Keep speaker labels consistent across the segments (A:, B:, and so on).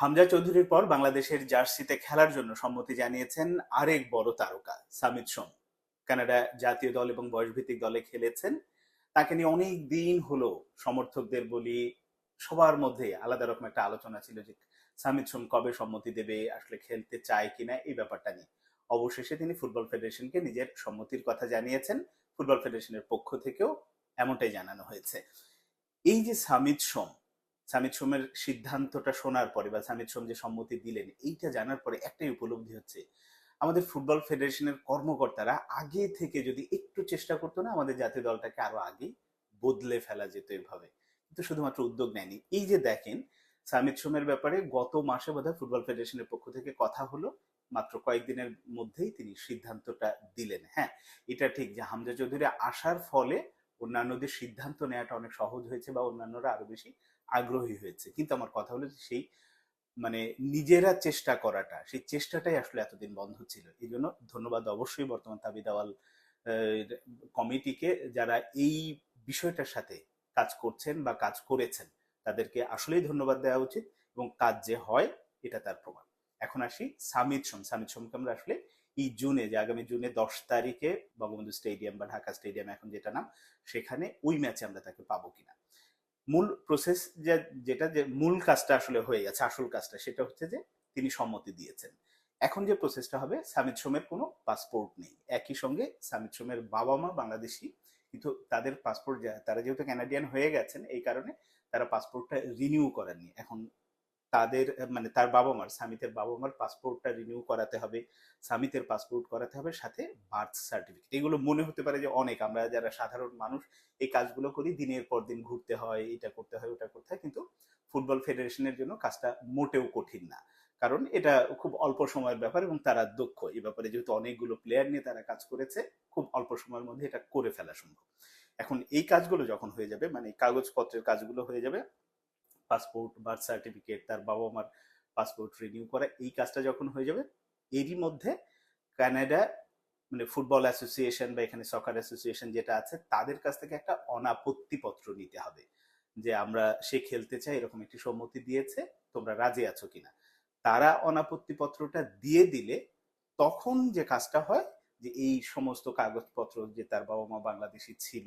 A: হামজা চৌধুরীর পর বাংলাদেশের জার্সিতে খেলার জন্য সম্মতি জানিয়েছেন আরেক বড় তারকা, সামিত সোম। কানাডা জাতীয় দল এবং বয়সভিত্তিক দলে খেলেছেন। তাকে নিয়ে অনেক দিন হলো সমর্থকদের বলি, সবার মধ্যে আলাদা রকম একটা আলোচনা ছিল যে সামিত সোম কবে সম্মতি দেবে, আসলে খেলতে চায় কিনা, এই ব্যাপারটা নিয়ে। অবশেষে তিনি ফুটবল ফেডারেশনকে নিজের সম্মতির কথা জানিয়েছেন। ফুটবল ফেডারেশনের পক্ষ থেকেও এমনটাই জানানো হয়েছে। এই যে সামিত সোম সামিত সোমের সিদ্ধান্তটা শোনার পরে বা সামিত সোম যে সম্মতি দিলেন, এইটা জানার পরে একটাই উপলব্ধি হচ্ছে, আমাদের ফুটবল ফেডারেশনের কর্মকর্তারা আগে থেকে যদি একটু চেষ্টা করতো না, আমাদের জাতীয় দলটাকে আরও আগে বদলে ফেলা যেত এভাবে। কিন্তু শুধুমাত্র উদ্যোগ নেয়নি। এই যে দেখেন, সামিত সোমের ব্যাপারে গত মাসে বোধহয় ফুটবল ফেডারেশনের পক্ষ থেকে কথা হলো, মাত্র কয়েকদিনের মধ্যেই তিনি সিদ্ধান্তটা দিলেন। হ্যাঁ এটা ঠিক যে হামজা চৌধুরী আসার ফলে অন্যান্যদের সিদ্ধান্ত নেওয়াটা অনেক সহজ হয়েছে বা অন্যান্যরা আরও বেশি আগ্রহী হয়েছে। কিন্তু আমার কথা হলো সেই মানে নিজেরা চেষ্টা করাটা, সেই চেষ্টাটাই আসলে এতদিন বন্ধ ছিল। এই জন্য ধন্যবাদ অবশ্যই বর্তমান তাবি দাওয়াল কমিটিকে যারা এই বিষয়টার সাথে কাজ করছেন বা কাজ করেছেন, তাদেরকে আসলেই ধন্যবাদ দেওয়া উচিত এবং কাজ যে হয় এটা তার প্রমাণ। এখন আসি সামিত সোম। সামিত সোমকে আমরা আসলে এই জুনে, যে আগামী জুনে দশ তারিখে বঙ্গবন্ধু স্টেডিয়াম বা ঢাকা স্টেডিয়াম, এখন যেটা নাম, সেখানে ওই ম্যাচে আমরা তাকে পাবো কিনা। মূল প্রসেস যেটা যে মূল কাজটা আসলে হয়ে গেছে, আসল কাজটা, সেটা হচ্ছে যে তিনি সম্মতি দিয়েছেন। এখন যে প্রসেসটা হবে, সামিত সোমের কোনো পাসপোর্ট নেই। একই সঙ্গে সামিত সোমের বাবা মা বাংলাদেশি, কিন্তু তাদের পাসপোর্ট তারা যেহেতু ক্যানাডিয়ান হয়ে গেছেন, এই কারণে তারা পাসপোর্টটা রিনিউ করেননি। এখন তাদের মানে তার বাবা মার সামিতের বাবা মার পাসপোর্টটা রিনিউ করাতে হবে সামিতের পাসপোর্ট করাতে হবে, সাথে বার্থ সার্টিফিকেট এগুলো মনে হতে পারে যে অনেক, আমরা যারা সাধারণ মানুষ, এই কাজগুলো করি, দিনের পর দিন ঘুরতে হয়, এটা করতে হয়, ওটা করতে হয়, কিন্তু ফুটবল ফেডারেশনের জন্য কাজটা মোটেও কঠিন না। কারণ এটা খুব অল্প সময়ের ব্যাপার এবং তারা দক্ষ। এই ব্যাপারে যেহেতু অনেকগুলো প্লেয়ার নিয়ে তারা কাজ করেছে, খুব অল্প সময়ের মধ্যে এটা করে ফেলা সম্ভব। এখন এই কাজগুলো যখন হয়ে যাবে মানে কাগজপত্রের কাজগুলো হয়ে যাবে পাসপোর্ট বার্থ সার্টিফিকেট তার বাবা মার পাসপোর্ট রিনিউ করা, এই কাজটা যখন হয়ে যাবে, এরই মধ্যে কানাডা মানে ফুটবল অ্যাসোসিয়েশন বা এখানে সকার অ্যাসোসিয়েশন যেটা আছে, তাদের কাছ থেকে একটা অনাপত্তি পত্র নিতে হবে যে আমরা, সে খেলতে চাই এরকম একটি সম্মতি দিয়েছে, তোমরা রাজি আছো কিনা। তারা অনাপত্তি পত্রটা দিয়ে দিলে তখন যে কাজটা হয়, যে এই সমস্ত কাগজপত্র যে তার বাবা মা বাংলাদেশি ছিল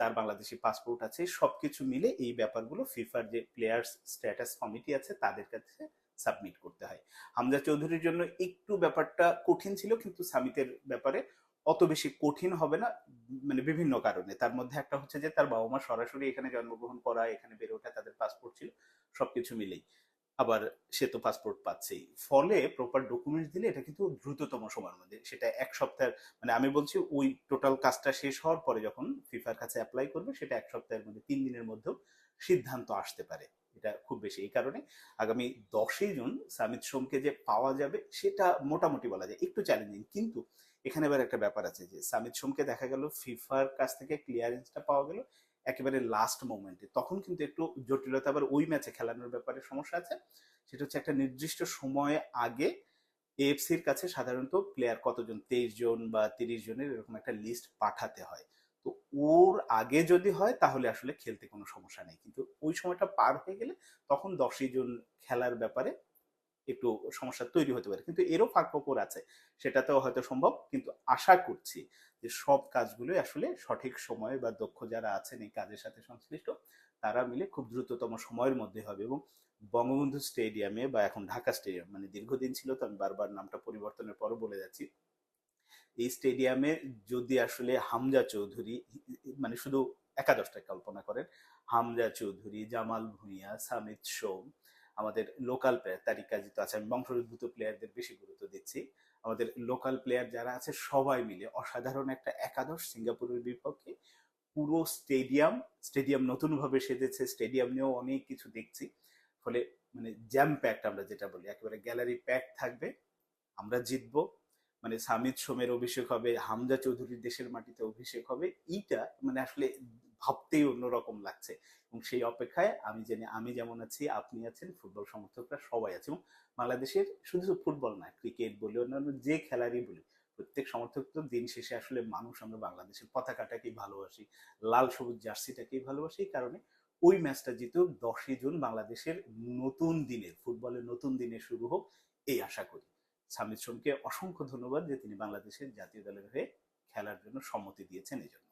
A: তার বাংলাদেশি পাসপোর্ট আছে। সবকিছু মিলে এই ব্যাপারগুলো ফিফার যে প্লেয়ার্স স্ট্যাটাস কমিটি আছে, তাদের কাছে সাবমিট করতে হয়। হামজা চৌধুরীর জন্য একটু ব্যাপারটা কঠিন ছিল, কিন্তু সামিতের ব্যাপারে অত বেশি কঠিন হবে না মানে বিভিন্ন কারণে। তার মধ্যে একটা হচ্ছে যে, তার বাবা মা সরাসরি এখানে জন্মগ্রহণ করা, এখানে বেড়ে ওঠা তাদের পাসপোর্ট ছিল, সবকিছু মিলেই। আবার সে তো পাসপোর্ট পাচ্ছেই। ফলে প্রপার ডকুমেন্টস দিলে এটা কিন্তু দ্রুততম সময়ের মধ্যে। সেটা এক সপ্তাহের মানে আমি বলছি ওই টোটাল কাজটা শেষ হওয়ার পরে যখন ফিফার কাছে অ্যাপ্লাই করবে, সেটা এক সপ্তাহের মধ্যে, তিন দিনের মধ্যেও সিদ্ধান্ত আসতে পারে। এটা খুব বেশি এই কারণে। আগামী দশই জুন সামিত সোমকে যে পাওয়া যাবে, সেটা মোটামুটি বলা যায়। একটু চ্যালেঞ্জিং কিন্তু এখানে এবার একটা ব্যাপার আছে যে, সামিত সোমকে দেখা গেল ফিফার কাছ থেকে ক্লিয়ারেন্সটা পাওয়া গেল একেবারে লাস্ট মোমেন্টে তখন কিন্তু একটু জটিলতা, আবার ওই ম্যাচে খেলানোর ব্যাপারে সমস্যা আছে। সেটা হচ্ছে একটা নির্দিষ্ট সময় আগে এএফসির কাছে সাধারণত প্লেয়ার কতজন, তেইশ জন বা তিরিশ জনের এরকম একটা লিস্ট পাঠাতে হয়। তো ওর আগে যদি হয়, তাহলে আসলে খেলতে কোনো সমস্যা নেই। কিন্তু ওই সময়টা পার হয়ে গেলে তখন দশই জন খেলার ব্যাপারে একটু সমস্যা তৈরি হতে পারে। কিন্তু এরও ফাঁক ফোকর আছে, সেটাতেও হয়তো সম্ভব। কিন্তু আশা করছি যে সব কাজগুলোই আসলে সঠিক সময়ে বা দক্ষ যারা আছেন এই কাজের সাথে সংশ্লিষ্ট, তারা মিলে খুব দ্রুততম সময়ের মধ্যে হবে এবং বঙ্গবন্ধু স্টেডিয়ামে বা এখন ঢাকা স্টেডিয়াম মানে দীর্ঘদিন ছিল তো, আমি বারবার নামটা পরিবর্তনের পরও বলে যাচ্ছি। এই স্টেডিয়ামে যদি আসলে হামজা চৌধুরী মানে শুধু একাদশটা কল্পনা করেন, হামজা চৌধুরী, জামাল ভুঁইয়া, সামিত সোম আমাদের লোকাল প্লেয়ার তারিকা জিত আছে, আমি বংশোদ্ভূত প্লেয়ারদের বেশি গুরুত্ব দিচ্ছি। আমাদের লোকাল প্লেয়ার যারা আছে, সবাই মিলে অসাধারণ একটা একাদশ সিঙ্গাপুরের বিপক্ষে পুরো স্টেডিয়াম স্টেডিয়াম নতুনভাবে সেজেছে স্টেডিয়াম নিয়েও অনেক কিছু দেখছি। ফলে মানে জ্যাম প্যাকড আমরা যেটা বলি, একেবারে গ্যালারি প্যাক থাকবে, আমরা জিতবো। মানে সামিদ সোমের অভিষেক হবে, হামজা চৌধুরীর দেশের মাটিতে অভিষেক হবে এইটা মানে আসলে ভাবতেই অন্যরকম লাগছে। এবং সেই অপেক্ষায় আমি জানি, আমি যেমন আছি, আপনি আছেন, ফুটবল সমর্থকরা সবাই আছে এবং বাংলাদেশের শুধু শুধু ফুটবল না, ক্রিকেট বলি, অন্যান্য যে খেলারই বলি, প্রত্যেক সমর্থক তো দিন শেষে আসলে মানুষ আমরা বাংলাদেশের পতাকাটাকেই ভালোবাসি, লাল সবুজ জার্সিটাকেই ভালোবাসি। এই কারণে ওই ম্যাচটা জিতেও দশই জুন বাংলাদেশের নতুন দিনের ফুটবলের নতুন দিনে শুরু হোক, এই আশা করি। সামিত সোমকে অসংখ্য ধন্যবাদ যে তিনি বাংলাদেশের জাতীয় দলের হয়ে খেলার জন্য সম্মতি দিয়েছেন এই জন্য।